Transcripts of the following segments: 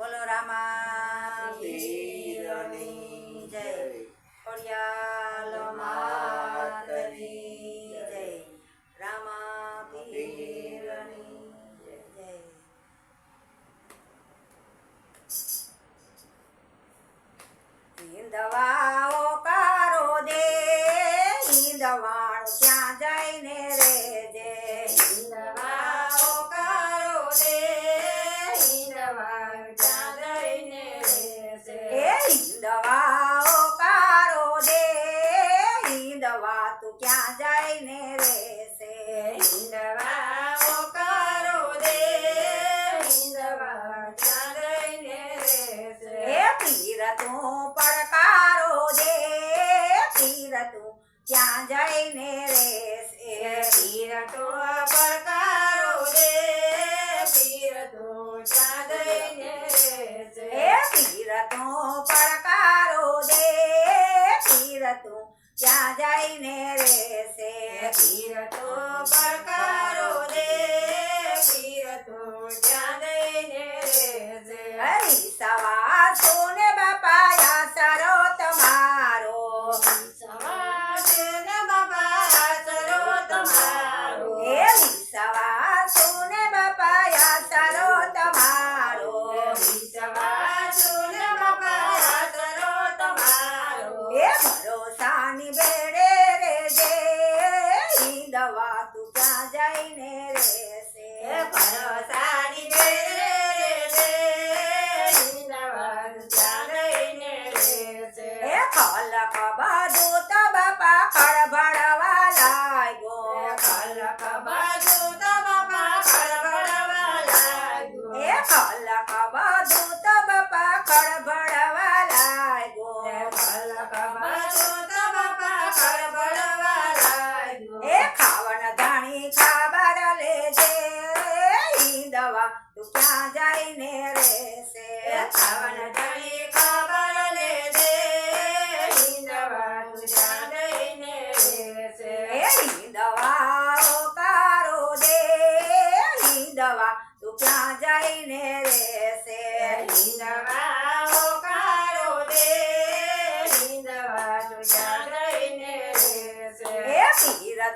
બોલો રામા વીરની જય ખોડિયાલ માતની જય રામા વીરની જય હિંદવા ત્યાં જઈને રે પીર તો પડકારો રે. પીર તો ત્યાં જઈને રે પીર તો પડકારો દે પીર તો ત્યાં જઈને રે પીર તો પડકારો રે. પીર તો ત્યાં ફલક બધું તબ પાકડ ભળવા લાગ્યો ફલક બધું તબ પાકડ ભળવા દવા જઈને રહેશે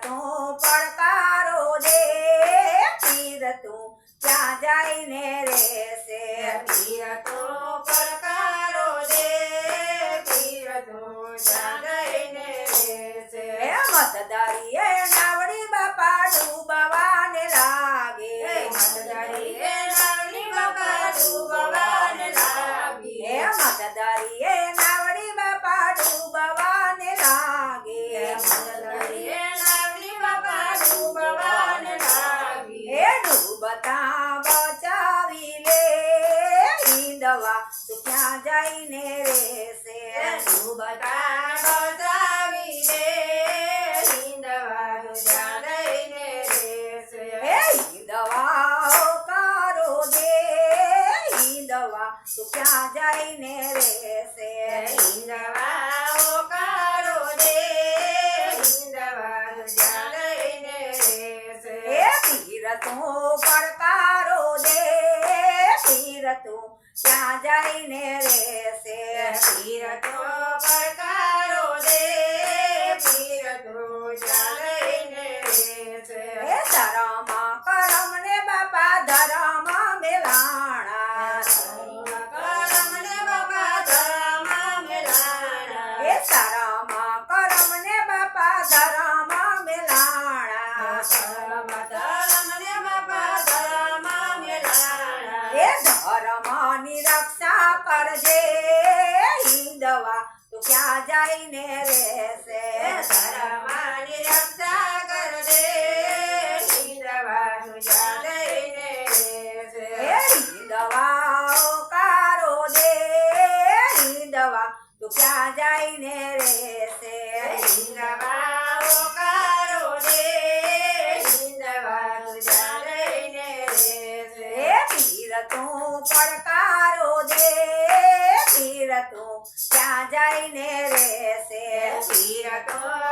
para ત્યાં જઈને રહેશે. હિંદવાઓ કરો દે. હિંદવાન ત્યાં જઈને રહેશે. હે પીર તું પડકારો દે. પીર તું ત્યાં જઈને gente. ને રહેશે પીરકો